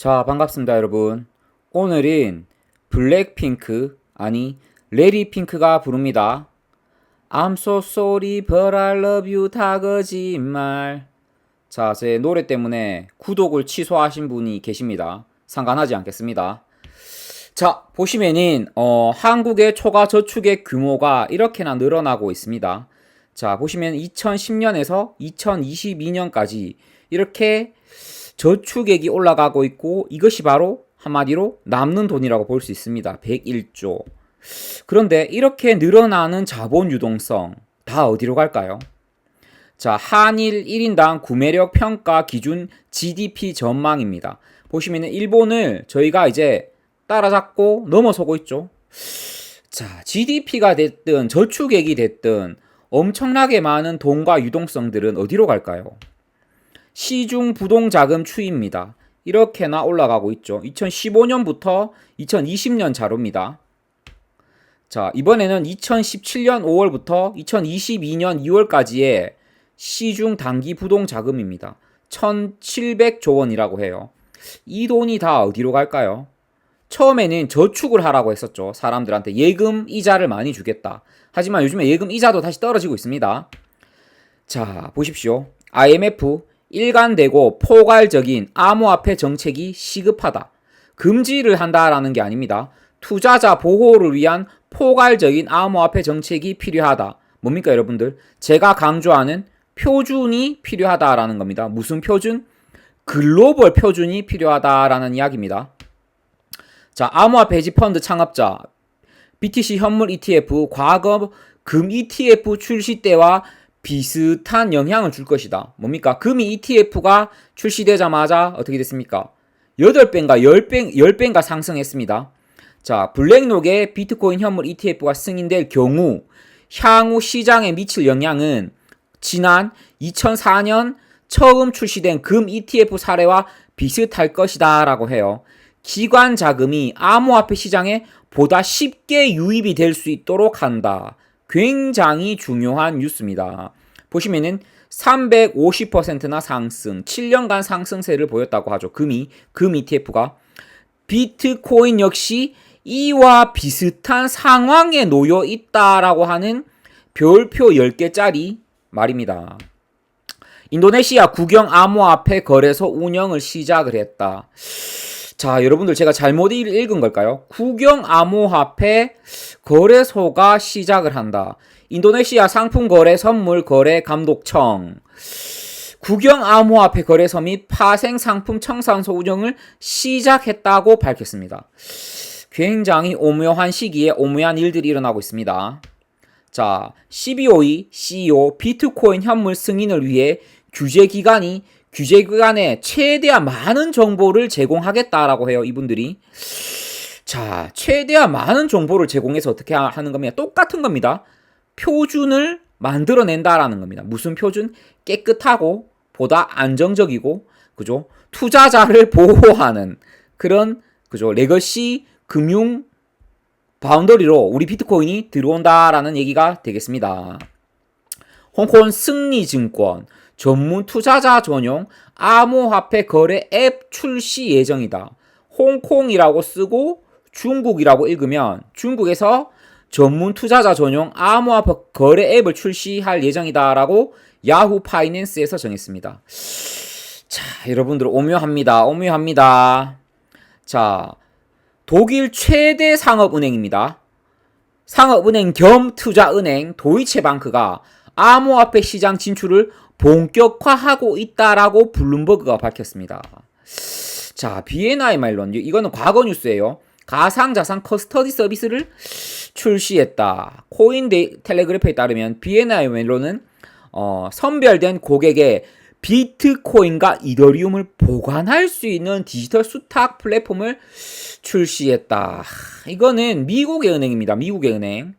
자, 반갑습니다, 여러분. 오늘은 블랙핑크, 아니, 레리 핑크가 부릅니다. I'm so sorry, but I love you, 다 거짓말. 자, 제 노래 때문에 구독을 취소하신 분이 계십니다. 상관하지 않겠습니다. 자, 보시면은, 어, 한국의 초과 저축의 규모가 이렇게나 늘어나고 있습니다. 자, 보시면 2010년에서 2022년까지 이렇게 저축액이 올라가고 있고 이것이 바로 한마디로 남는 돈이라고 볼 수 있습니다. 101조. 그런데 이렇게 늘어나는 자본 유동성 다 어디로 갈까요? 자, 한일 1인당 구매력 평가 기준 GDP 전망입니다. 보시면은 일본을 저희가 이제 따라잡고 넘어서고 있죠. 자, GDP가 됐든 저축액이 됐든 엄청나게 많은 돈과 유동성들은 어디로 갈까요? 시중 부동 자금 추이입니다. 이렇게나 올라가고 있죠. 2015년부터 2020년 자료입니다. 자, 이번에는 2017년 5월부터 2022년 2월까지의 시중 단기 부동 자금입니다. 1,700조 원이라고 해요. 이 돈이 다 어디로 갈까요? 처음에는 저축을 하라고 했었죠. 사람들한테 예금 이자를 많이 주겠다. 하지만 요즘에 예금 이자도 다시 떨어지고 있습니다. 자, 보십시오. IMF 일관되고 포괄적인 암호화폐 정책이 시급하다. 금지를 한다라는 게 아닙니다. 투자자 보호를 위한 포괄적인 암호화폐 정책이 필요하다. 뭡니까 여러분들? 제가 강조하는 표준이 필요하다라는 겁니다. 무슨 표준? 글로벌 표준이 필요하다라는 이야기입니다. 자, 암호화폐 해지 펀드 창업자 BTC 현물 ETF 과거 금 ETF 출시 때와 비슷한 영향을 줄 것이다. 뭡니까? 금이 ETF가 출시되자마자 어떻게 됐습니까? 8배인가 10배, 10배인가 상승했습니다. 자, 블랙록의 비트코인 현물 ETF가 승인될 경우 향후 시장에 미칠 영향은 지난 2004년 처음 출시된 금 ETF 사례와 비슷할 것이다 라고 해요. 기관 자금이 암호화폐 시장에 보다 쉽게 유입이 될 수 있도록 한다. 굉장히 중요한 뉴스입니다. 보시면은 350%나 상승, 7년간 상승세를 보였다고 하죠. 금이, 금 ETF가. 비트코인 역시 이와 비슷한 상황에 놓여 있다라고 하는 별표 10개짜리 말입니다. 인도네시아 국영 암호화폐 거래소 운영을 시작을 했다. 자, 여러분들 제가 잘못 읽은 걸까요? 국영 암호화폐 거래소가 시작을 한다. 인도네시아 상품 거래 선물 거래 감독청 국영 암호화폐 거래소 및 파생 상품 청산소 운영을 시작했다고 밝혔습니다. 굉장히 오묘한 시기에 오묘한 일들이 일어나고 있습니다. 자, CBOE CEO 비트코인 현물 승인을 위해 규제 기관이 규제 기관에 최대한 많은 정보를 제공하겠다라고 해요, 이분들이. 자, 최대한 많은 정보를 제공해서 어떻게 하는 겁니까? 똑같은 겁니다. 표준을 만들어낸다라는 겁니다. 무슨 표준? 깨끗하고 보다 안정적이고, 그죠? 투자자를 보호하는 그런, 그죠? 레거시 금융 바운더리로 우리 비트코인이 들어온다라는 얘기가 되겠습니다. 홍콩 승리증권 전문 투자자 전용 암호화폐 거래 앱 출시 예정이다. 홍콩이라고 쓰고 중국이라고 읽으면 중국에서 전문 투자자 전용 암호화폐 거래 앱을 출시할 예정이다라고 야후 파이낸스에서 정했습니다. 자, 여러분들 오묘합니다. 오묘합니다. 자, 독일 최대 상업은행입니다. 상업은행 겸 투자은행 도이체방크가 암호화폐 시장 진출을 본격화하고 있다라고 블룸버그가 밝혔습니다. 자, BNI 말론 이거는 과거 뉴스예요. 가상자산 커스터디 서비스를 출시했다. 코인 텔레그래프에 따르면 BNI 멜론은 어, 선별된 고객의 비트코인과 이더리움을 보관할 수 있는 디지털 수탁 플랫폼을 출시했다. 이거는 미국의 은행입니다. 미국의 은행.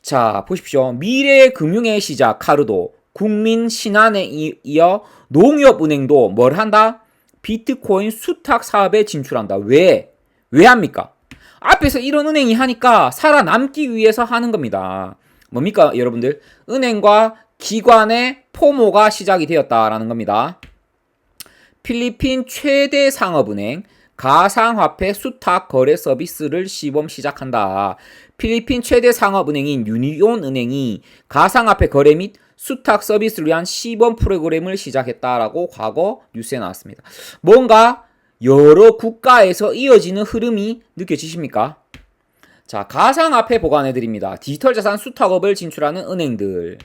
자, 보십시오. 미래 금융의 시작 카르도 국민 신한에 이어 농협은행도 뭘 한다? 비트코인 수탁 사업에 진출한다. 왜? 왜 합니까? 앞에서 이런 은행이 하니까 살아남기 위해서 하는 겁니다. 뭡니까, 여러분들? 은행과 기관의 포모가 시작이 되었다라는 겁니다. 필리핀 최대 상업은행 가상화폐 수탁 거래 서비스를 시범 시작한다. 필리핀 최대 상업은행인 유니온 은행이 가상화폐 거래 및 수탁 서비스를 위한 시범 프로그램을 시작했다라고 과거 뉴스에 나왔습니다. 뭔가 여러 국가에서 이어지는 흐름이 느껴지십니까? 자, 가상화폐 보관해 드립니다. 디지털 자산 수탁업을 진출하는 은행들.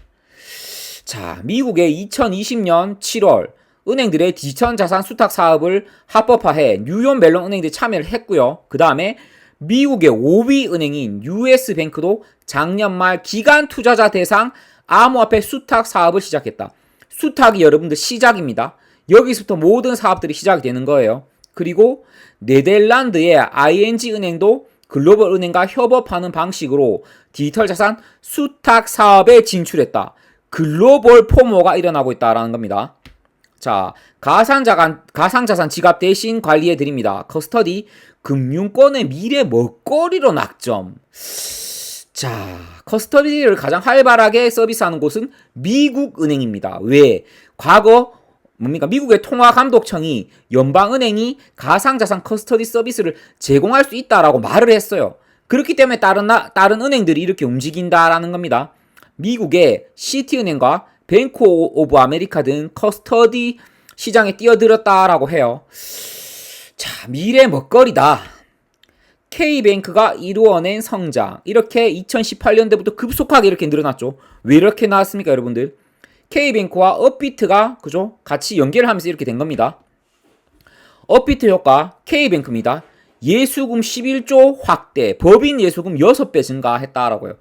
자, 미국의 2020년 7월 은행들의 디지털 자산 수탁 사업을 합법화해 뉴욕 멜론 은행들이 참여를 했고요. 그 다음에 미국의 5위 은행인 US 뱅크도 작년 말 기간 투자자 대상 암호화폐 수탁 사업을 시작했다. 수탁이 여러분들 시작입니다. 여기서부터 모든 사업들이 시작이 되는 거예요. 그리고 네덜란드의 ING 은행도 글로벌 은행과 협업하는 방식으로 디지털 자산 수탁 사업에 진출했다. 글로벌 포모가 일어나고 있다라는 겁니다. 자, 가상자산, 가상자산 지갑 대신 관리해 드립니다. 커스터디, 금융권의 미래 먹거리로 낙점. 자, 커스터디를 가장 활발하게 서비스하는 곳은 미국 은행입니다. 왜? 과거 뭡니까? 미국의 통화감독청이 연방은행이 가상자산 커스터디 서비스를 제공할 수 있다라고 말을 했어요. 그렇기 때문에 다른 나, 다른 은행들이 이렇게 움직인다라는 겁니다. 미국의 시티은행과 뱅크 오브 아메리카 등 커스터디 시장에 뛰어들었다라고 해요. 자, 미래 먹거리다. K뱅크가 이루어낸 성장. 이렇게 2018년대부터 급속하게 이렇게 늘어났죠. 왜 이렇게 나왔습니까, 여러분들? K뱅크와 업비트가 그죠? 같이 연계를 하면서 이렇게 된 겁니다. 업비트 효과 K뱅크입니다. 예수금 11조 확대, 법인 예수금 6배 증가했다라고요.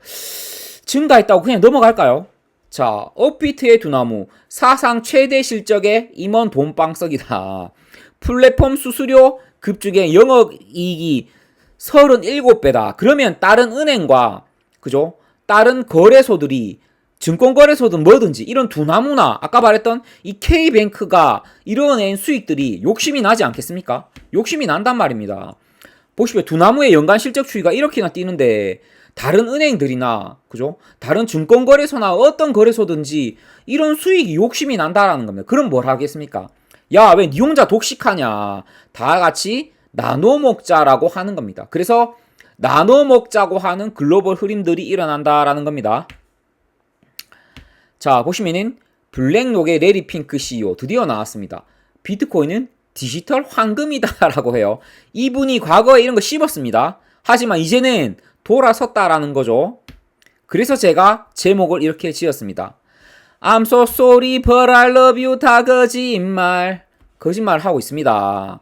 증가했다고 그냥 넘어갈까요? 자, 업비트의 두나무, 사상 최대 실적의 임원 돈방석이다. 플랫폼 수수료 급증의 영업이익이 37 배다. 그러면 다른 은행과, 그죠? 다른 거래소들이 증권거래소든 뭐든지 이런 두나무나 아까 말했던 이 K뱅크가 이뤄낸 수익들이 욕심이 나지 않겠습니까? 욕심이 난단 말입니다. 보시면 두나무의 연간 실적 추이가 이렇게나 뛰는데 다른 은행들이나 그죠? 다른 증권거래소나 어떤 거래소든지 이런 수익이 욕심이 난다라는 겁니다. 그럼 뭘 하겠습니까? 야, 왜 니 혼자 독식하냐? 다 같이 나눠 먹자라고 하는 겁니다. 그래서 나눠 먹자고 하는 글로벌 흐름들이 일어난다라는 겁니다. 자, 보시면은 블랙록의 레리 핑크 CEO 드디어 나왔습니다. 비트코인은 디지털 황금이다라고 해요. 이분이 과거에 이런 거 씹었습니다. 하지만 이제는 돌아섰다라는 거죠. 그래서 제가 제목을 이렇게 지었습니다. I'm so sorry but I love you 다 거짓말. 거짓말 하고 있습니다.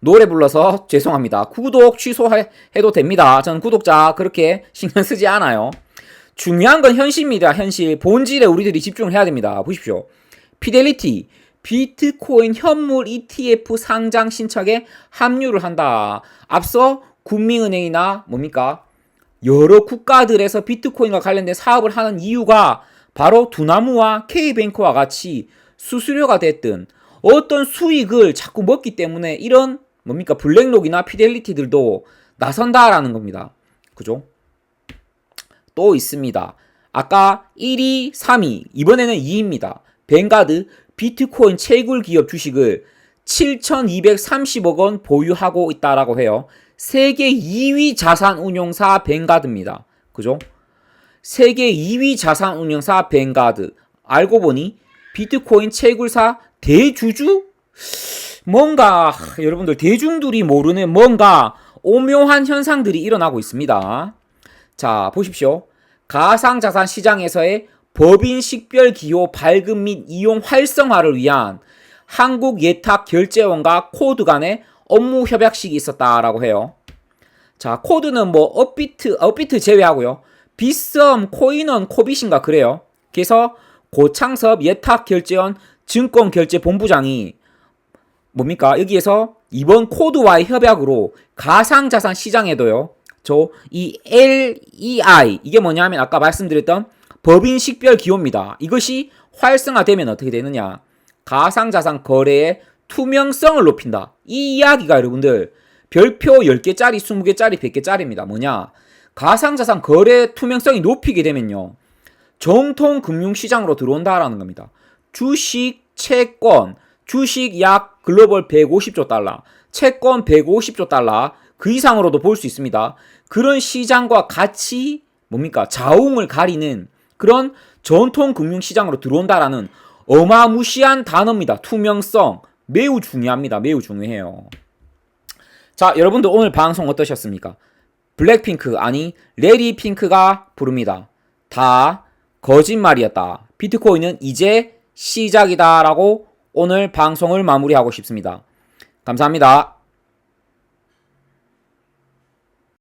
노래 불러서 죄송합니다. 구독 취소해도 됩니다. 저는 구독자 그렇게 신경 쓰지 않아요. 중요한 건 현실입니다. 현실. 본질에 우리들이 집중을 해야 됩니다. 보십시오. 피델리티. 비트코인 현물 ETF 상장 신청에 합류를 한다. 앞서 국민은행이나 뭡니까? 여러 국가들에서 비트코인과 관련된 사업을 하는 이유가 바로 두나무와 K뱅크와 같이 수수료가 됐든 어떤 수익을 자꾸 먹기 때문에 이런 뭡니까? 블랙록이나 피델리티들도 나선다라는 겁니다. 그죠? 또 있습니다. 아까 1위, 3위, 이번에는 2위입니다. 뱅가드 비트코인 채굴 기업 주식을 7,230억 원 보유하고 있다라고 해요. 세계 2위 자산 운용사 뱅가드입니다. 그죠? 세계 2위 자산 운용사 뱅가드. 알고 보니 비트코인 채굴사 대주주? 뭔가 여러분들 대중들이 모르는 뭔가 오묘한 현상들이 일어나고 있습니다. 자, 보십시오. 가상자산 시장에서의 법인 식별 기호 발급 및 이용 활성화를 위한 한국 예탁 결제원과 코드 간의 업무 협약식이 있었다라고 해요. 자, 코드는 뭐 업비트, 업비트 제외하고요. 비썸, 코인원, 코빗인가 그래요. 그래서 고창섭 예탁 결제원 증권 결제 본부장이 뭡니까? 여기에서 이번 코드와의 협약으로 가상자산 시장에도요. 저 이 LEI 이게 뭐냐면 아까 말씀드렸던 법인 식별 기호입니다. 이것이 활성화되면 어떻게 되느냐? 가상자산 거래의 투명성을 높인다. 이 이야기가 여러분들 별표 10개짜리, 20개짜리, 100개짜리입니다. 뭐냐? 가상자산 거래 투명성이 높이게 되면요. 정통 금융시장으로 들어온다라는 겁니다. 주식, 채권, 주식 약 글로벌 150조 달러, 채권 150조 달러 그 이상으로도 볼 수 있습니다. 그런 시장과 같이 뭡니까 자웅을 가리는 그런 전통 금융 시장으로 들어온다라는 어마무시한 단어입니다. 투명성 매우 중요합니다. 매우 중요해요. 자, 여러분들 오늘 방송 어떠셨습니까? 블랙핑크 아니 레리 핑크가 부릅니다. 다 거짓말이었다. 비트코인은 이제 시작이다라고 오늘 방송을 마무리하고 싶습니다. 감사합니다.